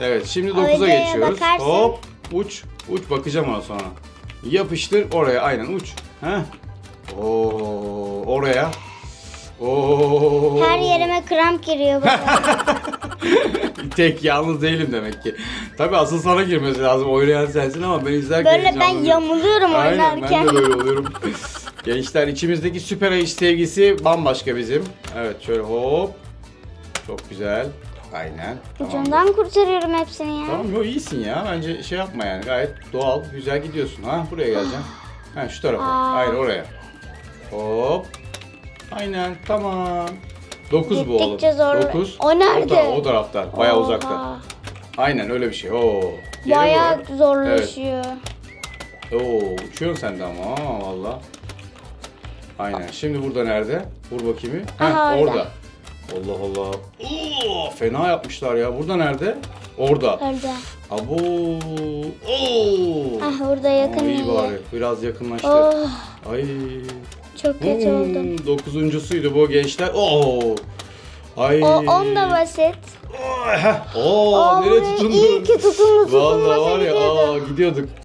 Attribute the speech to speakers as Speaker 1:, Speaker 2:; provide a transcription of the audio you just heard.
Speaker 1: Evet şimdi 9'a
Speaker 2: Hocaya
Speaker 1: geçiyoruz.
Speaker 2: bakarsın.
Speaker 1: Hop uç. Uç bakacağım ona sonra. Yapıştır oraya aynen uç. Heh. Oo oraya. Oo.
Speaker 2: Her yerime kramp giriyor baba.
Speaker 1: Tek yalnız değilim demek ki. Tabii asıl sana girmesi lazım. Oynayan sensin ama ben izlerken
Speaker 2: Böyle ben
Speaker 1: heyecanlanıyorum.
Speaker 2: yamuluyorum
Speaker 1: Aynen
Speaker 2: oynarken.
Speaker 1: ben de böyle oluyorum. Gençler içimizdeki süper ayış sevgisi bambaşka bizim. Evet şöyle hop. Çok güzel. Aynen. Tamam.
Speaker 2: Ucundan kurtarıyorum hepsini ya.
Speaker 1: Tamam yo iyisin ya. Bence şey yapma yani. Gayet doğal, güzel gidiyorsun. Ha buraya geleceksin. Ha şu tarafa.
Speaker 2: Aa.
Speaker 1: Hayır oraya. Hop. Aynen tamam. 9 bu oğlum.
Speaker 2: Zor.
Speaker 1: 9.
Speaker 2: O nerede?
Speaker 1: O, tara- o tarafta. Bayağı
Speaker 2: Oha.
Speaker 1: uzakta. Aynen öyle bir şey. Oo. Yere
Speaker 2: Bayağı
Speaker 1: bak.
Speaker 2: zorlaşıyor.
Speaker 1: Oo, uçuyorsun sen de ama valla. Aynen. Şimdi burada nerede? Vur bakayım. Heh,
Speaker 2: Aha, orada.
Speaker 1: orada. Allah Allah. Oo, fena yapmışlar ya. Burada nerede? Orada.
Speaker 2: Orada.
Speaker 1: Abo. Oo.
Speaker 2: Ah burada yakın
Speaker 1: Aa, iyi
Speaker 2: iyi.
Speaker 1: bari. Biraz yakınlaştı.
Speaker 2: Oh
Speaker 1: Ay.
Speaker 2: çok kötü
Speaker 1: Hmm,
Speaker 2: oldum.
Speaker 1: Dokuzuncusuydu bu gençler. Oo. Ay.
Speaker 2: O on da basit.
Speaker 1: Oo, heh. Oo,
Speaker 2: Aa,
Speaker 1: nereye
Speaker 2: buraya
Speaker 1: tutundu?
Speaker 2: iyi ki tutundu,
Speaker 1: Vallahi var ya aa, gidiyorduk.